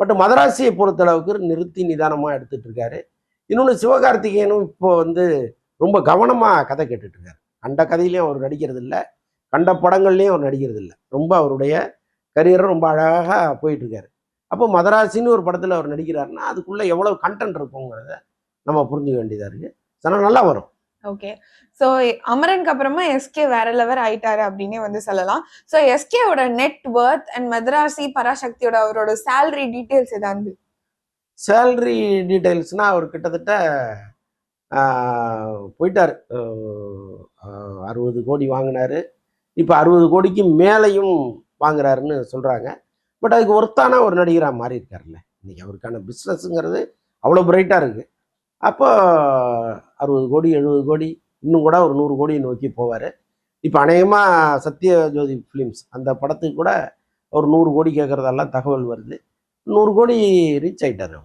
But மதராசியை பொறுத்தளவுக்கு நிறுத்தி நிதானமாக எடுத்துட்டு இருக்காரு இன்னொன்று சிவகார்த்திகேயனும் இப்போ வந்து ரொம்ப கவனமாக கதை கேட்டுட்ருக்காரு. கண்ட கதையிலையும் அவர் நடிக்கிறது இல்லை கண்ட படங்கள்லையும் அவர் நடிக்கிறது இல்லை ரொம்ப அவருடைய கரியர் ரொம்ப அழகாக போயிட்டுருக்காரு அப்போ மதராசின்னு ஒரு படத்தில் அவர் நடிக்கிறாருன்னா அதுக்குள்ளே எவ்வளோ கண்டென்ட் இருக்குங்கிறத நம்ம புரிஞ்சுக்க வேண்டியதாக இருக்குது ஆனால் நல்லா வரும். ஓகே ஸோ அமரனுக்கு அப்புறமா எஸ்கே வேற லெவல் ஆயிட்டாரு அப்படின்னே வந்து சொல்லலாம். ஸோ எஸ்கேவோட நெட் ஒர்த் அண்ட் மதராசி பராசக்தியோட அவரோட சேலரி டீட்டெயில்ஸ் ஏதாவது? சேல்ரி டீட்டெயில்ஸ்னால் அவர் கிட்டத்தட்ட போயிட்டார். அறுபது கோடி வாங்கினார். இப்போ அறுபது கோடிக்கு மேலேயும் வாங்குறாருன்னு சொல்கிறாங்க பட் அதுக்கு ஒருத்தான ஒரு நடிகராக மாறி இருக்காருல்ல இன்னைக்கு அவருக்கான பிஸ்னஸ்ங்கிறது அவ்வளோ பிரைட்டாக இருக்குது அப்போ அறுபது கோடி எழுபது கோடி இன்னும் கூட ஒரு நூறு கோடி நோக்கி போவார். இப்போ அநேகமாக சத்யஜோதி ஃபிலிம்ஸ் அந்த படத்துக்கு கூட ஒரு நூறு கோடி கேட்குறதெல்லாம் தகவல் வருது. நூறு கோடி ரீச் ஆகிட்டார் அவர்.